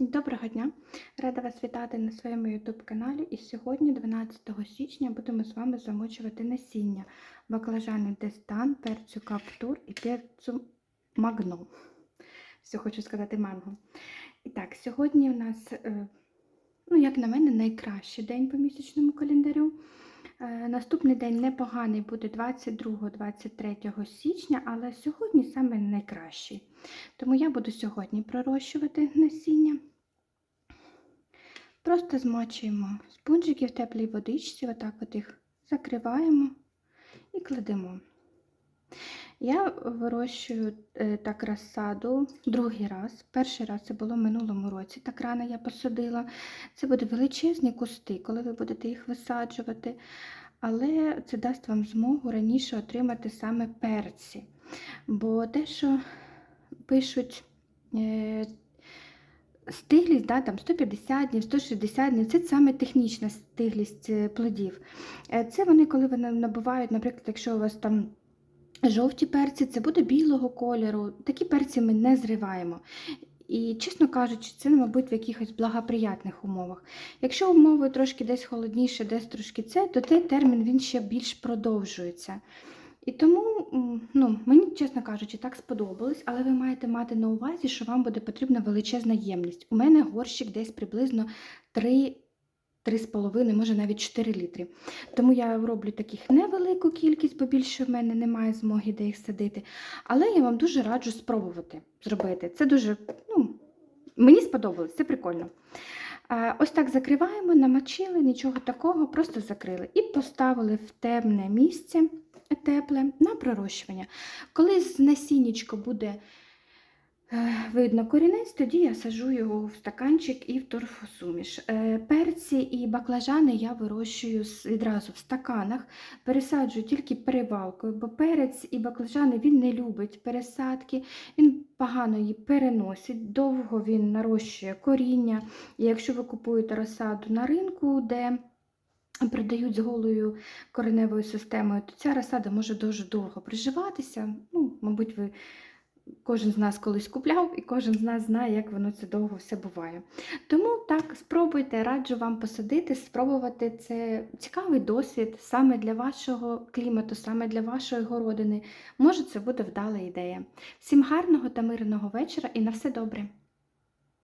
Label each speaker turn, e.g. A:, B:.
A: Доброго дня! Рада вас вітати на своєму YouTube каналі. І сьогодні, 12 січня, будемо з вами замочувати насіння баклажани Дестан, перцю каптур і перцю магно. Все хочу сказати манго. І так, сьогодні у нас, е, ну, як на мене, найкращий день по місячному календарю. Е, Наступний день непоганий буде 22-23 січня, але сьогодні саме найкращий. Тому я буду сьогодні пророщувати насіння. Просто змочуємо спунжики в теплій водичці, отак от їх закриваємо і кладемо. Я вирощую е, так розсаду другий раз. Перший раз це було в минулому році, так рано я посадила. Це будуть величезні кусти, коли ви будете їх висаджувати. Але це дасть вам змогу раніше отримати саме перці. Бо те, що пишуть е, стиглість, да, там 150 днів, 160 днів, це саме технічна стиглість е, плодів. Це вони, коли вони набувають, наприклад, якщо у вас там жовті перці, це буде білого кольору. Такі перці ми не зриваємо. І, чесно кажучи, це, мабуть, в якихось благоприятних умовах. Якщо умови трошки десь холодніше, десь трошки це, то цей термін він ще більш продовжується. І тому, ну, мені, чесно кажучи, так сподобалось, але ви маєте мати на увазі, що вам буде потрібна величезна ємність. У мене горщик десь приблизно 3, 3,5, може навіть 4 літри. Тому я роблю таких невелику кількість, бо більше в мене немає змоги де їх садити. Але я вам дуже раджу спробувати зробити. Це дуже, ну, мені сподобалось, це прикольно. Ось так закриваємо, намочили, нічого такого, просто закрили і поставили в темне місце тепле на пророщування. Коли з насіннячко буде видно корінець, тоді я сажу його в стаканчик і в торфосуміш. Е, Перці і баклажани я вирощую відразу в стаканах, пересаджую тільки перевалкою, бо перець і баклажани він не любить пересадки, він погано її переносить, довго він нарощує коріння. І якщо ви купуєте розсаду на ринку, де продають з голою кореневою системою, то ця розсада може дуже довго приживатися. Ну, мабуть, ви кожен з нас колись купляв, і кожен з нас знає, як воно це довго все буває. Тому так, спробуйте, раджу вам посадити, спробувати. Це цікавий досвід саме для вашого клімату, саме для вашої городини. Може, це буде вдала ідея. Всім гарного та мирного вечора і на все добре!